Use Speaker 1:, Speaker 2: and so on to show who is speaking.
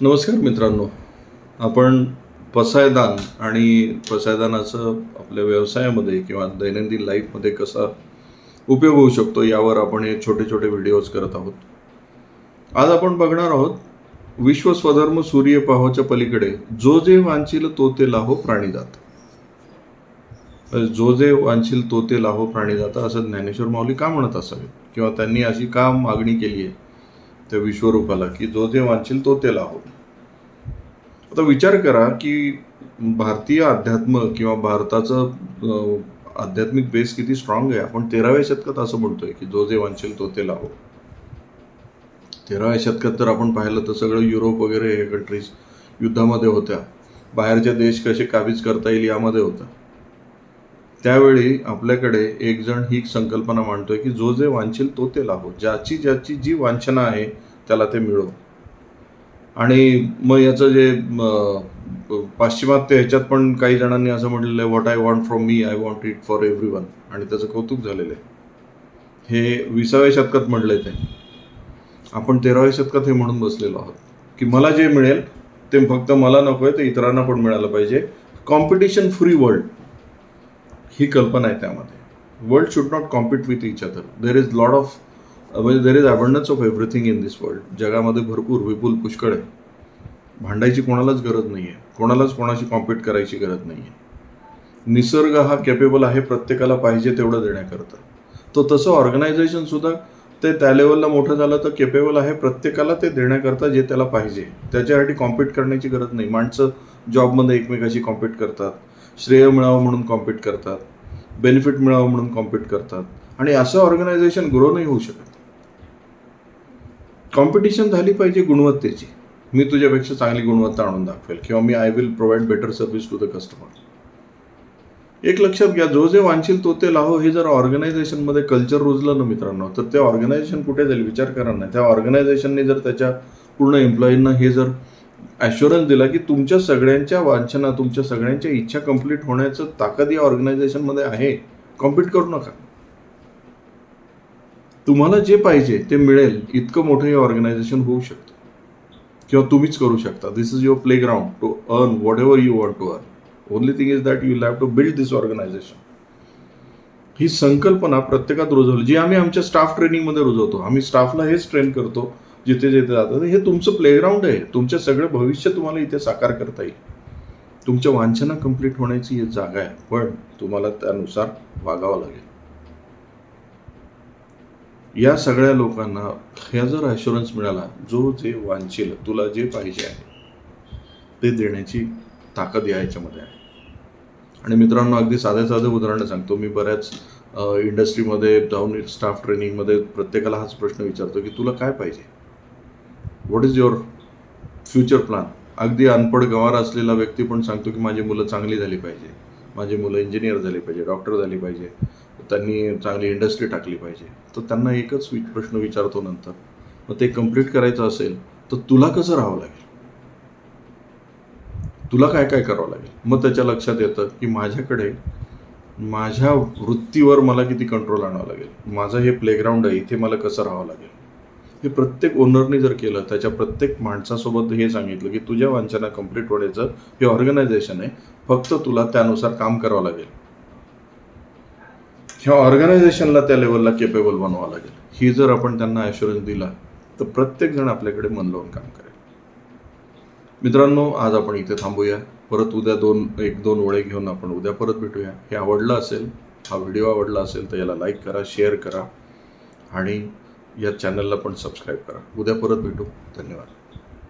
Speaker 1: नमस्कार मित्रांनो. आपण पसायदान आणि पसायदानाचं आपल्या व्यवसायामध्ये किंवा दैनंदिन लाईफमध्ये कसा उपयोग होऊ शकतो यावर आपण हे छोटे छोटे व्हिडिओज करत आहोत. आज आपण बघणार आहोत विश्व स्वधर्म सूर्य पाहोच्या पलीकडे जो जे वांचिल तो ते लाहो प्राणीजात जो जे वांचिल तो ते लाहो प्राणीजात असं ज्ञानेश्वर माऊली का म्हणत असावे किंवा त्यांनी अशी का मागणी केली आहे? त्या विश्वरूपाला की जो जे वांछील तो ते लाहो आता विचार करा की भारतीय अध्यात्म किंवा भारताचं आध्यात्मिक बेस किती स्ट्रॉंग आहे. आपण तेराव्या शतकात असं म्हणतोय की जो जे वांछेल तो ते लाहो तेराव्या शतकात जर आपण पाहिलं तर सगळं युरोप वगैरे हे कंट्रीज युद्धामध्ये होत्या. बाहेरचे देश कसे काबीज करता येईल यामध्ये होता. त्यावेळी आपल्याकडे एक जण ही संकल्पना मांडतोय की जो जे वांछील तो ते लाभो. ज्याची ज्याची जी वांछना आहे त्याला ते मिळो. आणि मग याचं जे पाश्चिमात्य ह्याच्यात पण काही जणांनी असं म्हटलेलं आहे what I want from me I want it for everyone आणि त्याचं कौतुक झालेलं आहे. हे विसाव्या शतकात म्हटलंय ते. आपण तेराव्या शतकात हे म्हणून बसलेलो आहोत. की मला जे मिळेल ते फक्त मला नको आहे ते इतरांना पण मिळालं पाहिजे. Competition free world. ही कल्पना आहे त्यामध्ये. World should not compete with each other there is lot of म्हणजे there is abundance of everything in this world जगामध्ये भरपूर विपुल पुष्कळ आहे. भांडायची कोणालाच गरज नाही आहे कोणालाच कोणाशी कॉम्पिट करायची गरज नाही आहे निसर्ग हा कॅपेबल आहे प्रत्येकाला पाहिजे तेवढं देण्याकरता. तो तसं ऑर्गनायझेशन सुद्धा ते त्या लेवलला मोठं झालं तर केपेबल आहे प्रत्येकाला ते देण्याकरता जे त्याला पाहिजे. त्याच्यासाठी कॉम्पिट करण्याची गरज नाही. माणसं जॉबमध्ये एकमेकाशी कॉम्पिट करतात. श्रेय मिळावं म्हणून कॉम्पिट करतात बेनिफिट मिळावं म्हणून कॉम्पिट करतात आणि असं ऑर्गनायझेशन ग्रो नाही होऊ शकत. कॉम्पिटिशन झाली पाहिजे गुणवत्तेची. मी तुझ्यापेक्षा चांगली गुणवत्ता आणून दाखवेल किंवा मी I will provide better service to the customer एक लक्षात घ्या जो जे वांछील तो ते लाहो. हे जर ऑर्गनायझेशनमध्ये कल्चर रुजलं ना मित्रांनो तर ते ऑर्गनायझेशन कुठे जाईल? विचार करा ना. त्या ऑर्गनायझेशनने जर त्याच्या पूर्ण एम्प्लॉईंना हे जर ॲश्युरन्स दिला की तुमच्या सगळ्यांच्या वांछना तुमच्या सगळ्यांच्या इच्छा कंप्लीट होण्याचं ताकद या ऑर्गनायझेशनमध्ये आहे. कॉम्पिट करू नका. तुम्हाला जे पाहिजे ते मिळेल. इतकं मोठं हे ऑर्गनायझेशन होऊ शकतं. किंवा तुम्हीच करू शकता. This is your playground to earn whatever you want to earn only thing is that you have to build this organisation ही संकल्पना प्रत्येकात रुजवली. जी आम्ही आमच्या स्टाफ ट्रेनिंगमध्ये रुजवतो. आम्ही स्टाफला हेच ट्रेन करतो. जिथे जिथे जातं हे तुमचं प्लेग्राऊंड आहे. तुमचं सगळं भविष्य तुम्हाला इथे साकार करता येईल. तुमच्या वांछना कंप्लीट होण्याची ही जागा आहे. पण तुम्हाला त्यानुसार वागावं लागेल. या सगळ्या लोकांना ह्या जर ॲश्युरन्स मिळाला जो जे वांछेल तुला जे पाहिजे आहे ते देण्याची ताकद या ह्याच्यामध्ये आहे. आणि मित्रांनो अगदी साध्या साधं उदाहरणं सांगतो. मी बऱ्याच इंडस्ट्रीमध्ये जाऊन स्टाफ ट्रेनिंगमध्ये प्रत्येकाला हाच प्रश्न विचारतो की तुला काय पाहिजे? What is your future plan अगदी अनपड गवार असलेला व्यक्ती पण सांगतो की माझी मुलं चांगली झाली पाहिजे. माझी मुलं इंजिनियर झाली पाहिजे डॉक्टर झाली पाहिजे. त्यांनी चांगली इंडस्ट्री टाकली पाहिजे. तर त्यांना एकच वि- प्रश्न विचारतो नंतर. मग ते कंप्लीट करायचं असेल तर तुला कसं राहावं लागेल? तुला काय काय करावं लागेल? मग त्याच्या लक्षात येतं की माझ्याकडे माझ्या वृत्तीवर मला किती कंट्रोल आणावं लागेल? माझं हे प्लेग्राऊंड आहे इथे मला कसं राहावं लागेल? हे प्रत्येक ओनरने जर केलं त्याच्या प्रत्येक माणसासोबत हे सांगितलं की तुझ्या वांछना कंप्लीट होण्याचं हे ऑर्गनायझेशन आहे. फक्त तुला त्यानुसार काम करावं लागेल. ह्या ऑर्गनायझेशनला त्या लेवलला केपेबल बनवावं लागेल. ही जर आपण त्यांना ॲश्युरन्स दिला तर प्रत्येक जण आपल्याकडे मन लावून काम करेल. मित्रांनो आज आपण इथे थांबूया. परत उद्या दोन एक दोन ओळे घेऊन आपण उद्या परत भेटूया. हे आवडलं असेल हा व्हिडिओ आवडला असेल तर याला लाईक करा शेअर करा. आणि या चॅनलला पण सबस्क्राईब करा. उद्या परत भेटू. धन्यवाद.